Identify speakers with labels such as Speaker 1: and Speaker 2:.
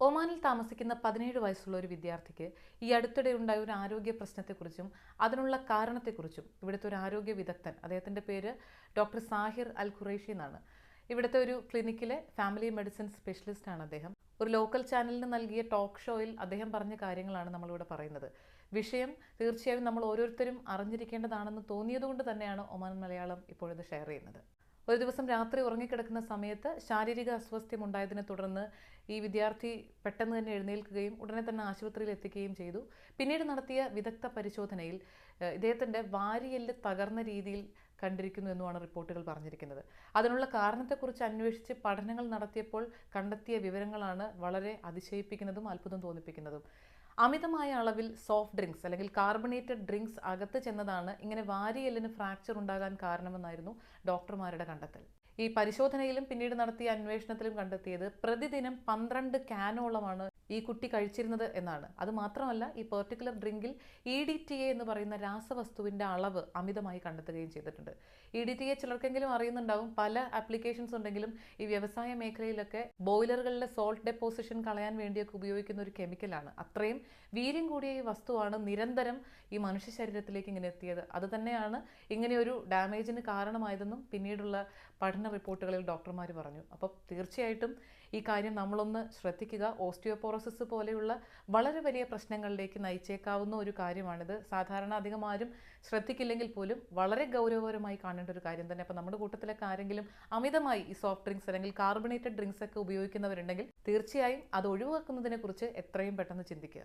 Speaker 1: ഒമാനിൽ താമസിക്കുന്ന പതിനേഴ് വയസ്സുള്ള ഒരു വിദ്യാർത്ഥിക്ക് ഈ അടുത്തിടെ ഉണ്ടായ ഒരു ആരോഗ്യ പ്രശ്നത്തെക്കുറിച്ചും അതിനുള്ള കാരണത്തെക്കുറിച്ചും ഇവിടുത്തെ ഒരു ആരോഗ്യ വിദഗ്ധൻ അദ്ദേഹത്തിന്റെ പേര് ഡോക്ടർ സാഹിർ അൽ ഖുറേഷി എന്നാണ്. ഇവിടുത്തെ ഒരു ക്ലിനിക്കിലെ ഫാമിലി മെഡിസിൻ സ്പെഷ്യലിസ്റ്റാണ് അദ്ദേഹം. ഒരു ലോക്കൽ ചാനലിന് നൽകിയ ടോക്ക് ഷോയിൽ അദ്ദേഹം പറഞ്ഞ കാര്യങ്ങളാണ് നമ്മളിവിടെ പറയുന്നത്. വിഷയം തീർച്ചയായും നമ്മൾ ഓരോരുത്തരും അറിഞ്ഞിരിക്കേണ്ടതാണെന്ന് തോന്നിയതുകൊണ്ട് തന്നെയാണ് ഒമാൻ മലയാളം ഇപ്പോഴിത് ഷെയർ ചെയ്യുന്നത്. ഒരു ദിവസം രാത്രി ഉറങ്ങിക്കിടക്കുന്ന സമയത്ത് ശാരീരിക അസ്വസ്ഥ്യം ഉണ്ടായതിനെ തുടർന്ന് ഈ വിദ്യാർത്ഥി പെട്ടെന്ന് തന്നെ എഴുന്നേൽക്കുകയും ഉടനെ തന്നെ ആശുപത്രിയിൽ എത്തിക്കുകയും ചെയ്തു. പിന്നീട് നടത്തിയ വിദഗ്ധ പരിശോധനയിൽ ഇദ്ദേഹത്തിന്റെ വാരിയെല്ല് തകർന്ന രീതിയിൽ കണ്ടിരിക്കുന്നു എന്നുമാണ് റിപ്പോർട്ടുകൾ പറഞ്ഞിരിക്കുന്നത്. അതിനുള്ള കാരണത്തെക്കുറിച്ച് അന്വേഷിച്ച് പഠനങ്ങൾ നടത്തിയപ്പോൾ കണ്ടെത്തിയ വിവരങ്ങളാണ് വളരെ അതിശയിപ്പിക്കുന്നതും അത്ഭുതം തോന്നിപ്പിക്കുന്നതും. അമിതമായ അളവിൽ സോഫ്റ്റ് ഡ്രിങ്ക്സ് അല്ലെങ്കിൽ കാർബണേറ്റഡ് ഡ്രിങ്ക്സ് അകത്ത് ചെന്നതാണ് ഇങ്ങനെ വാരിയെല്ലിന് ഫ്രാക്ചർ ഉണ്ടാകാൻ കാരണമെന്നായിരുന്നു ഡോക്ടർമാരുടെ കണ്ടെത്തൽ. ഈ പരിശോധനയിലും പിന്നീട് നടത്തിയ അന്വേഷണത്തിലും കണ്ടെത്തിയത് പ്രതിദിനം പന്ത്രണ്ട് ക്യാനോളമാണ് ഈ കുട്ടി കഴിച്ചിരുന്നത് എന്നാണ്. അത് മാത്രമല്ല ഈ പെർട്ടിക്കുലർ ഡ്രിങ്കിൽ ഇ ഡി ടി എ എന്ന് പറയുന്ന രാസവസ്തുവിന്റെ അളവ് അമിതമായി കണ്ടെത്തുകയും ചെയ്തിട്ടുണ്ട്. ഇ ഡി ടി എ ചിലർക്കെങ്കിലും അറിയുന്നുണ്ടാവും. പല ആപ്ലിക്കേഷൻസ് ഉണ്ടെങ്കിലും ഈ വ്യവസായ മേഖലയിലൊക്കെ ബോയിലറുകളിലെ സോൾട്ട് ഡെപ്പോസിഷൻ കളയാൻ വേണ്ടിയൊക്കെ ഉപയോഗിക്കുന്ന ഒരു കെമിക്കലാണ് അത്രയും വീര്യം കൂടിയ ഈ വസ്തുവാണ് നിരന്തരം ഈ മനുഷ്യ ശരീരത്തിലേക്ക് ഇങ്ങനെ എത്തിയത്. അത് തന്നെയാണ് ഇങ്ങനെ ഡാമേജിന് കാരണമായതെന്നും പിന്നീടുള്ള പഠന റിപ്പോർട്ടുകളിൽ ഡോക്ടർമാർ പറഞ്ഞു. അപ്പോൾ തീർച്ചയായിട്ടും ഈ കാര്യം നമ്മളൊന്ന് ശ്രദ്ധിക്കുക. ഓസ്റ്റിയോപോറോസിസ് പോലെയുള്ള വളരെ വലിയ പ്രശ്നങ്ങളിലേക്ക് നയിച്ചേക്കാവുന്ന ഒരു കാര്യമാണിത്. സാധാരണ അധികം ആരും ശ്രദ്ധിക്കില്ലെങ്കിൽ പോലും വളരെ ഗൗരവപരമായി കാണേണ്ട ഒരു കാര്യം തന്നെ. അപ്പോൾ നമ്മുടെ കൂട്ടത്തിലൊക്കെ ആരെങ്കിലും അമിതമായി ഈ സോഫ്റ്റ് ഡ്രിങ്ക്സ് അല്ലെങ്കിൽ കാർബണേറ്റഡ് ഡ്രിങ്ക്സ് ഒക്കെ ഉപയോഗിക്കുന്നവരുണ്ടെങ്കിൽ തീർച്ചയായും അത് ഒഴിവാക്കുന്നതിനെക്കുറിച്ച് എത്രയും പെട്ടെന്ന് ചിന്തിക്കുക.